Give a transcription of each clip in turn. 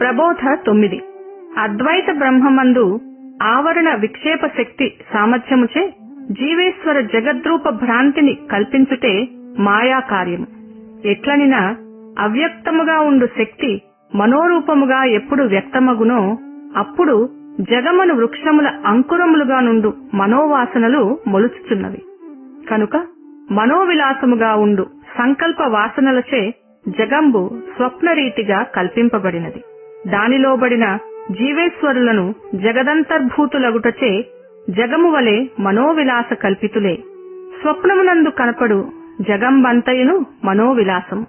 ప్రబోధ తొమ్మిది. అద్వైత బ్రహ్మమందు ఆవరణ విక్షేప శక్తి సామర్థ్యముచే జీవేశ్వర జగద్రూప భ్రాంతిని కల్పించుటే మాయా కార్యము ఎట్లనినా అవ్యక్తముగా ఉండు శక్తి మనోరూపముగా ఎప్పుడు వ్యక్తమగునో అప్పుడు జగమను వృక్షముల అంకురములుగా నుండు మనోవాసనలు మొలుచుచున్నవి. కనుక మనోవిలాసముగా ఉండు సంకల్ప వాసనలచే జగంబు స్వప్నరీతిగా కల్పింపబడినది. దానిలోబడిన జీవేశ్వరులను జగదంతర్భూతులగుటచే జగము వలె మనోవిలాస కల్పితులే. స్వప్నమునందు కనపడు జగంబంతయును మనోవిలాసం.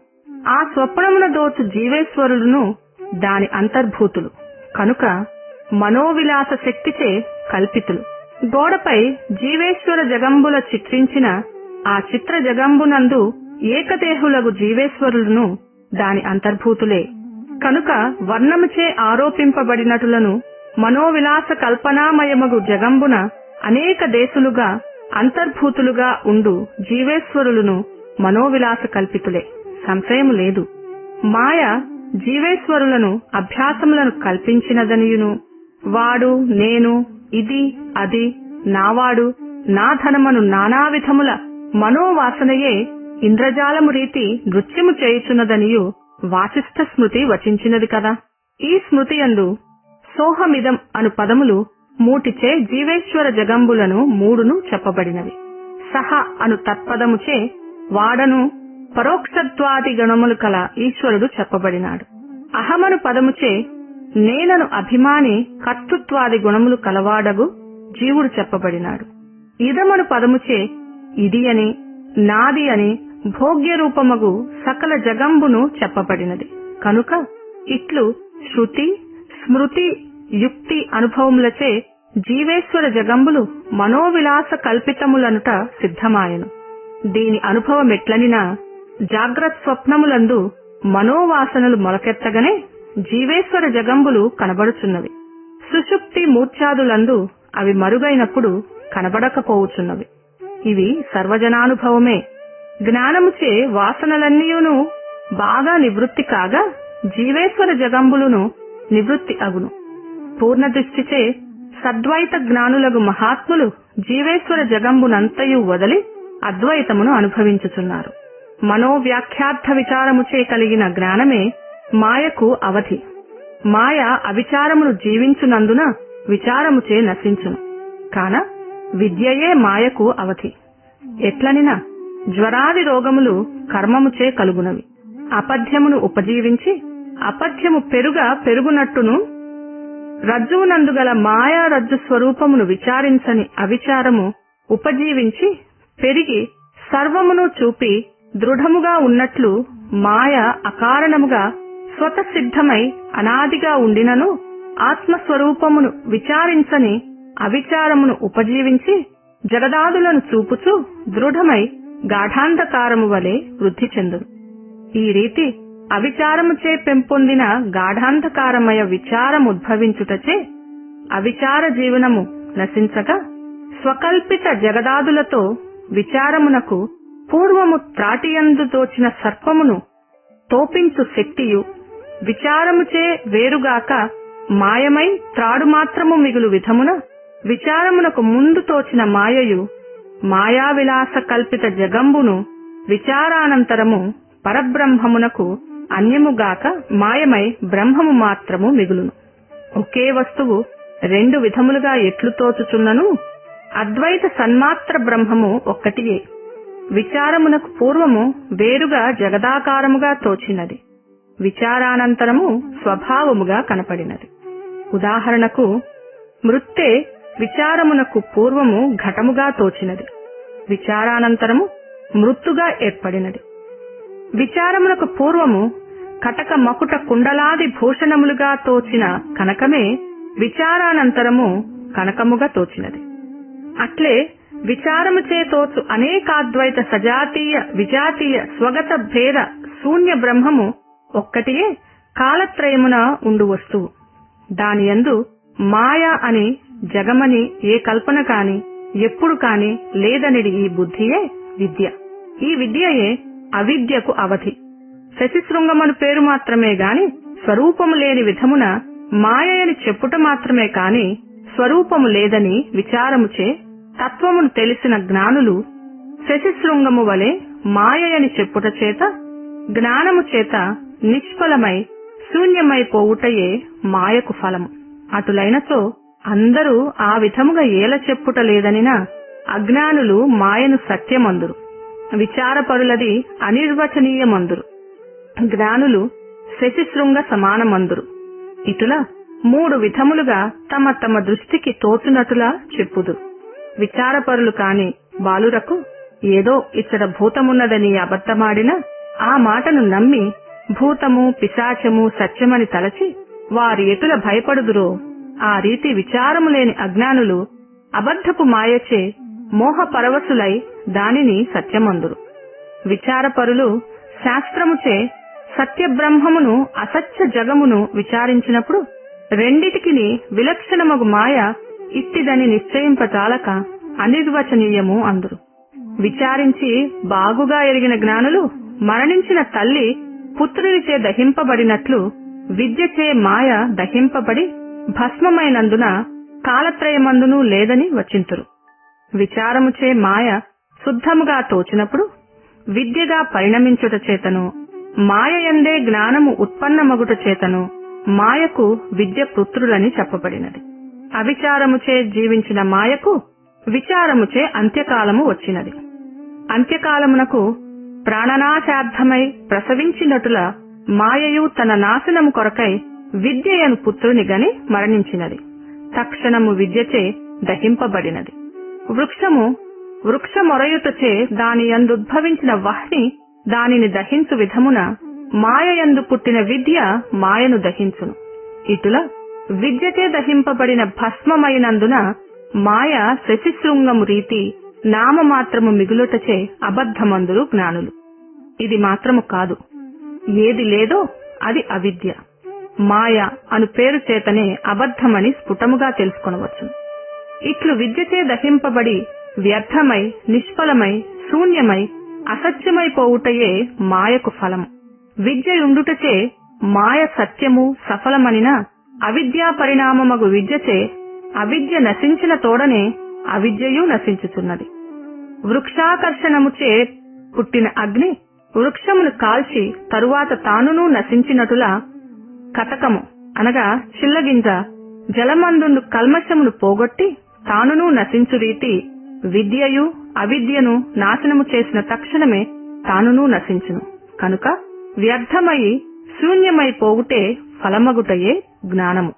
ఆ స్వప్నమున దోచు జీవేశ్వరులను దాని అంతర్భూతులు. కనుక మనోవిలాస శక్తిచే కల్పితులు. గోడపై జీవేశ్వర జగంబుల చిత్రించిన ఆ చిత్ర జగంబునందు ఏకదేహులగు జీవేశ్వరులను దాని అంతర్భూతులే. కనుక వర్ణముచే ఆరోపింపబడినటులను మనోవిలాస కల్పనామయమగు జగంబున అనేక దేశులుగా అంతర్భూతులుగా ఉండు జీవేశ్వరులను మనోవిలాస కల్పితులే. సంశయము లేదు. మాయ జీవేశ్వరులను అభ్యాసములను కల్పించినదనియును. వాడు నేను ఇది అది నావాడు నా ధనమను నానా విధముల మనోవాసనయే ఇంద్రజాలము రీతి నృత్యము చేయుచున్నదనియు వాసిష్ఠ స్మృతి వచించినది కదా. ఈ స్మృతి అందు సోహమిదం అను పదములు మూటిచే జీవేశ్వర జగంబులను మూడును చెప్పబడినవి. సహ అను తత్పదముచే వాడను పరోక్షత్వాది గణములు కల ఈశ్వరుడు చెప్పబడినాడు. అహమను పదముచే నేనను అభిమాని కర్తృత్వాది గుణములు కలవాడగు జీవుడు చెప్పబడినాడు. ఇదమను పదముచే ఇది అని నాది అని భోగ్య రూపమగు సకల జగంబును చెప్పబడినది. కనుక ఇట్లు శృతి స్మృతి యుక్తి అనుభవములచే జీవేశ్వర జగంబులు మనోవిలాస కల్పితములనుట సిద్ధమాయను. దీని అనుభవమెట్లనినా జాగ్రత్ స్వప్నములందు మనోవాసనలు మొలకెత్తగనే జీవేశ్వర జగంబులు కనబడుచున్నవి. సుషుప్తి మూర్ఛాదులందు అవి మరుగైనప్పుడు కనబడకపోవుచున్నవి. ఇవి సర్వజనానుభవమే జ్ఞానముచే వాసనలన్నీయును బాగా నివృత్తి కాగా జీవేశ్వర జగంబులును నివృత్తి అగును. పూర్ణ దృష్టిచే సద్వైత జ్ఞానులగు మహాత్ములు జీవేశ్వర జగంబునంతయు వదలి అద్వైతమును అనుభవించుచున్నారు. మనోవ్యాఖ్యార్థ విచారముచే కలిగిన జ్ఞానమే మాయకు అవధి. మాయ అవిచారమును జీవించునందున విచారముచే నశించును. కాన విద్యయే మాయకు అవధి. ఎట్లనినా జ్వరాది రోగములు కర్మముచే కలుగునవి. అపథ్యమును ఉపజీవించి అపథ్యము పెరుగా పెరుగునట్టును రజ్జువునందుగల మాయా రజ్జు స్వరూపమును విచారించని అవిచారము ఉపజీవించి పెరిగి సర్వమును చూపి దృఢముగా ఉన్నట్లు మాయ అకారణముగా స్వతసిద్ధమై అనాదిగా ఉండినను ఆత్మస్వరూపమును విచారించని అవిచారమును ఉపజీవించి జగదాదులను చూపుచూ దృఢమై గాఢాంధకారము వలె వృద్ధి చెందును. ఈ రీతి అవిచారముచే పెంపొందిన గాఢాంధకారమయ విచారముద్భవించుటచే అవిచార జీవనము నశించగా స్వకల్పిత జగదాదులతో విచారమునకు పూర్వము త్రాటియందు దోచిన సర్పమును తోపించు శక్తియు విచారముచే వేరుగాక మాయమై త్రాడు మాత్రము మిగులు విధమున విచారమునకు ముందు తోచిన మాయయు మాయావిలాస కల్పిత జగంబును విచారానంతరము పరబ్రహ్మమునకు అన్యముగాక మాయమై బ్రహ్మము మాత్రము మిగులును. ఒకే వస్తువు రెండు విధములుగా ఎట్లు తోచుచున్నను? అద్వైత సన్మాత్ర బ్రహ్మము ఒక్కటియే. విచారమునకు పూర్వము వేరుగా జగదాకారముగా తోచినది. విచారానంతరము స్వభావముగా కనపడినది. ఉదాహరణకు మృత్తే విచారమునకు పూర్వము ఘటముగా తోచినది. విచారానంతరము మృత్తుగా ఏర్పడినది. విచారమునకు పూర్వము కటక మకుట కుండలాది భూషణములుగా తోచిన కనకమే విచారానంతరము కనకముగా తోచినది. అట్లే విచారముచే తోచు అనేకాద్వైత సజాతీయ విజాతీయ స్వగత భేద శూన్య బ్రహ్మము ఒక్కటియే కాలత్రయమున ఉండు వస్తువు దానియందు మాయ అని జగమని ఏ కల్పన కాని ఎప్పుడు కాని లేదనిడి ఈ బుద్ధియే విద్య. ఈ విద్యయే అవిద్యకు అవధి. శశిశృంగమను పేరు మాత్రమే గాని స్వరూపము లేని విధమున మాయని చెప్పుట మాత్రమే కాని స్వరూపము లేదని విచారముచే తత్వమును తెలిసిన జ్ఞానులు శశిశృంగము వలె మాయని చెప్పుట చేత జ్ఞానము చేత నిష్ఫలమై శూన్యమైపోవుటయే మాయకు ఫలము. అటులైనచో అందరూ ఆ విధముగా ఏల చెప్పుట లేదనినా అజ్ఞానులు మాయను సత్యమందురు. విచారపరులది అనిర్వచనీయమందురు. జ్ఞానులు శశిశృంగ సమానమందురు. ఇటులా మూడు విధములుగా తమ తమ దృష్టికి తోచునటులా చెప్పుదు విచారపరులు కాని బాలురకు ఏదో ఇచ్చట భూతమున్నదని అబద్ధమాడిన ఆ మాటను నమ్మి భూతము పిశాచము సత్యమని తలచి వారి ఎటుల భయపడుదురో ఆ రీతి విచారము లేని అజ్ఞానులు అబద్ధపు మాయచే మోహ పరవశులై దానిని సత్యమందురు. విచారపరులు శాస్త్రముచే సత్యబ్రహ్మమును అసత్య జగమును విచారించినప్పుడు రెండిటికిని విలక్షణమగు మాయ ఇట్టిదని నిశ్చయింపజాలక అనిర్వచనీయము అందురు. విచారించి బాగుగా ఎరిగిన జ్ఞానులు మరణించిన తల్లి పుత్రునిచే దహింపబడినట్లు విద్యచే మాయ దహింపబడి భస్మమైనందున కాలత్రయమందును లేదని వచింతురు. విచారముచే మాయ శుద్ధముగా తోచినప్పుడు విద్యగా పరిణమించుట చేతను మాయయందే జ్ఞానము ఉత్పన్నమగుట చేతను మాయకు విద్య పుత్రులని చెప్పబడినది. అవిచారముచే జీవించిన మాయకు విచారముచే అంత్యకాలము వచ్చినది. అంత్యకాలమునకు ప్రాణనాశార్థమై ప్రసవించినటుల మాయయు తన నాశనము కొరకై విద్యయను పుత్రుని గని మరణించినది. తక్షణము విద్యచే దహింపబడినది. వృక్షము వృక్షమొరయుటచే దాని యందుద్భవించిన వహ్ని దానిని దహించు విధమున మాయయందు పుట్టిన విద్య మాయను దహించును. ఇటుల విద్యచే దహింపబడిన భస్మమైనందున మాయ శశిశృంగము రీతి నామమాత్రము మిగులుటచే అబద్ధమందులు జ్ఞానులు. ఇది మాత్రము కాదు. ఏది లేదో అది అవిద్య. మాయ అను పేరు చేతనే అబద్ధమని స్ఫుటముగా తెలుసుకొనవచ్చు. ఇట్లు విద్యచే దహింపబడి వ్యర్థమై నిష్ఫలమై శూన్యమై అసత్యమైపోవుటయే మాయకు ఫలము. విద్యయుండుటచే మాయ సత్యము సఫలమనిన అవిద్యా పరిణామమగు విద్యచే అవిద్య నశించిన తోడనే అవిద్యయు నశించుచున్నది. వృక్షాకర్షణముచే పుట్టిన అగ్ని వృక్షమును కాల్చి తరువాత తానునూ నశించినటులా కటకము అనగా చిల్లగింజ జలమందుండు కల్మషమును పోగొట్టి తానును నశించు రీతి విద్యయు అవిద్యను నాశనము చేసిన తక్షణమే తానును నశించును. కనుక వ్యర్థమై శూన్యమై పోగుటే ఫలమగుటయే జ్ఞానము.